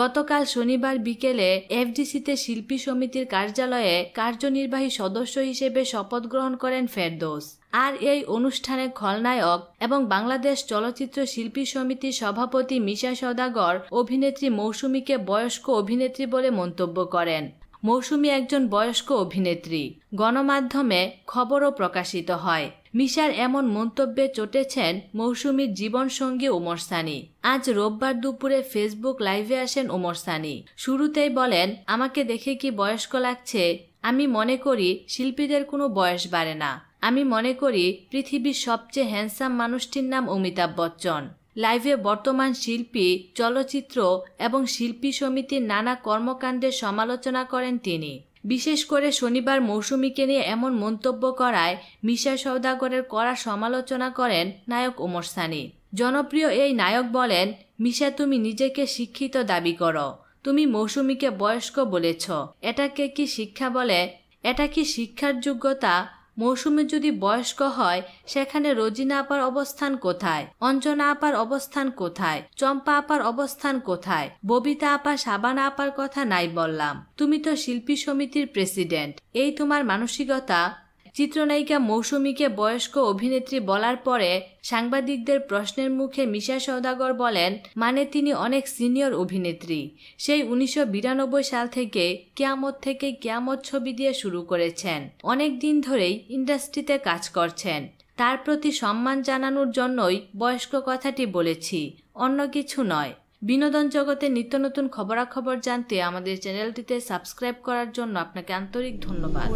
গতকাল শনিবার বিকেলে এফডিসিতে শিল্পী সমিতির কার্যালয়ে কার্যনির্বাহী সদস্য হিসেবে শপথ গ্রহণ করেন ফেরদোস। আর এই অনুষ্ঠানে খলনায়ক এবং বাংলাদেশ চলচ্চিত্র শিল্পী সমিতির সভাপতি মিশা সদাগর অভিনেত্রী মৌসুমীকে বয়স্ক অভিনেত্রী বলে মন্তব্য করেন। মৌসুমী একজন বয়স্ক অভিনেত্রী। গণমাধ্যমে খবরও প্রকাশিত হয়। মিশার এমন মন্তব্যে চটেছেন মৌসুমীর জীবনসঙ্গী ওমর সানি। আজ রোববার দুপুরে ফেসবুক লাইভে আসেন ওমর সানি। শুরুতেই বলেন, আমাকে দেখে কি বয়স্ক লাগছে? আমি মনে করি শিল্পীদের কোনো বয়স বাড়ে না। আমি মনে করি পৃথিবীর সবচেয়ে হ্যান্ডসাম মানুষটির নাম অমিতাভ বচ্চন। লাইভে বর্তমান শিল্পী, চলচ্চিত্র এবং শিল্পী সমিতির নানা কর্মকাণ্ডের সমালোচনা করেন তিনি। বিশেষ করে শনিবার মৌসুমীকে নিয়ে এমন মন্তব্য করায় মিশা সৌদাগরের কড়া সমালোচনা করেন নায়ক ওমর সানি। জনপ্রিয় এই নায়ক বলেন, মিশা, তুমি নিজেকে শিক্ষিত দাবি করো। তুমি মৌসুমীকে বয়স্ক বলেছ। এটাকে কি শিক্ষা বলে? এটা কি শিক্ষার যোগ্যতা? মৌসুমে যদি বয়স্ক হয়, সেখানে রোজিনা আপার অবস্থান কোথায়? অঞ্জনা আপার অবস্থান কোথায়? চম্পা আপার অবস্থান কোথায়? ববিতা আপা, সাবানা আপার কথা নাই বললাম। তুমি তো শিল্পী সমিতির প্রেসিডেন্ট। এই তোমার মানসিকতা চিত্রনায়িকা মৌসুমীকে বয়স্ক অভিনেত্রী বলার পরে সাংবাদিকদের প্রশ্নের মুখে মিশা সৌদাগর বলেন মানে তিনি অনেক সিনিয়র অভিনেত্রী। সেই উনিশশো বিরানব্বই সাল থেকে কেয়ামত থেকে কেয়ামত ছবি দিয়ে শুরু করেছেন। অনেক দিন ধরেই ইন্ডাস্ট্রিতে কাজ করছেন। তার প্রতি সম্মান জানানোর জন্যই বয়স্ক কথাটি বলেছি। অন্য কিছু নয়। বিনোদন জগতে নিত্য নতুন খবরাখবর জানতে আমাদের চ্যানেলটিতে সাবস্ক্রাইব করার জন্য আপনাকে আন্তরিক ধন্যবাদ।